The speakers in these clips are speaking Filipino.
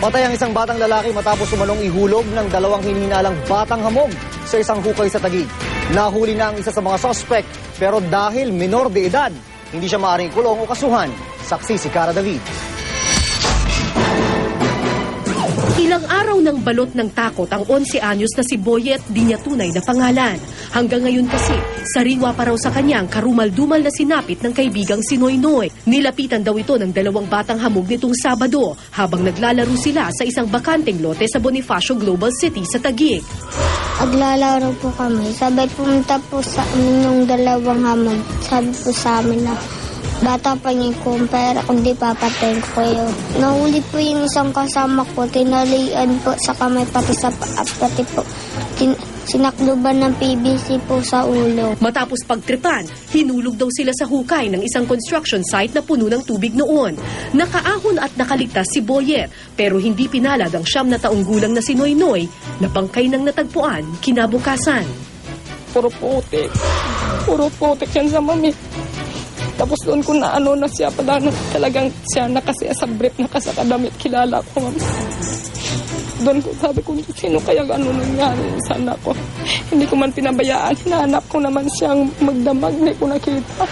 Patay ang isang batang lalaki matapos sumanong ihulog ng dalawang hinihinalang batang hamog sa isang hukay sa Taguig. Nahuli na ang isa sa mga sospek pero dahil minor de edad, hindi siya maaaring kulong o kasuhan. Saksi si Cara David. Ng balot ng takot ang 11 anyos na si Boyet di niya tunay na pangalan. Hanggang ngayon kasi, sariwa pa raw sa kanyang karumal-dumal na sinapit ng kaibigang si Noynoy. Nilapitan daw ito ng dalawang batang hamog nitong Sabado habang naglalaro sila sa isang bakanteng lote sa Bonifacio Global City sa Taguig. Naglalaro po kami. Sabay pumunta po sa amin yung dalawang hamog. Sabi po sa amin na bata pa niyo kung pera kundi papatayin ko kayo. Nahuli po yung isang kasama ko. Tinalian po sa kamay pati sa paa. Pati po tin- sinakluban ng PVC po sa ulo. Matapos pagtripan, hinulog daw sila sa hukay ng isang construction site na puno ng tubig noon. Nakaahon at nakaligtas si Boyer, pero hindi pinalad ang siyam na taong gulang na si Noynoy na bangkay ng natagpuan kinabukasan. puro putik. Puro putik yan sa mami. Tapos doon ko na ano na siya pala na talagang siya na kasi sa brief na kasakadamit kilala ko ma'am. Doon ko sabi ko sino kaya ano nangyari sa anak ko. Hindi ko man pinabayaan. Hinahanap ko naman siyang magdamag. Hindi ko nakita.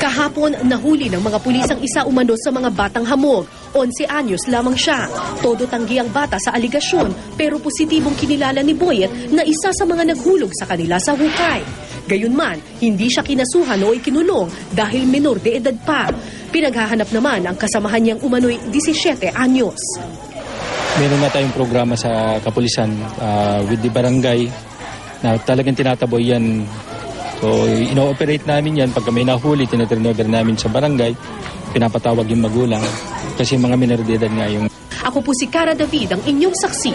Kahapon, nahuli ng mga pulis ang isa umano sa mga batang hamog. 11 anyos lamang siya. Todo tanggi ang bata sa aligasyon, pero positibong kinilala ni Boyet na isa sa mga naghulog sa kanila sa hukay. Gayunman, hindi siya kinasuhan o ikinulong dahil menor de edad pa. Pinaghahanap naman ang kasamahan niyang umano'y 17 anyos. meron na tayong programa sa kapulisan ah, with the barangay na talagang tinataboy yan. So, ino-operate namin yan. Pagka may nahuli, tinaturnover namin sa barangay, pinapatawag yung magulang. Kasi mga minor de edad nga yung Ako po si Cara David, ang inyong saksi.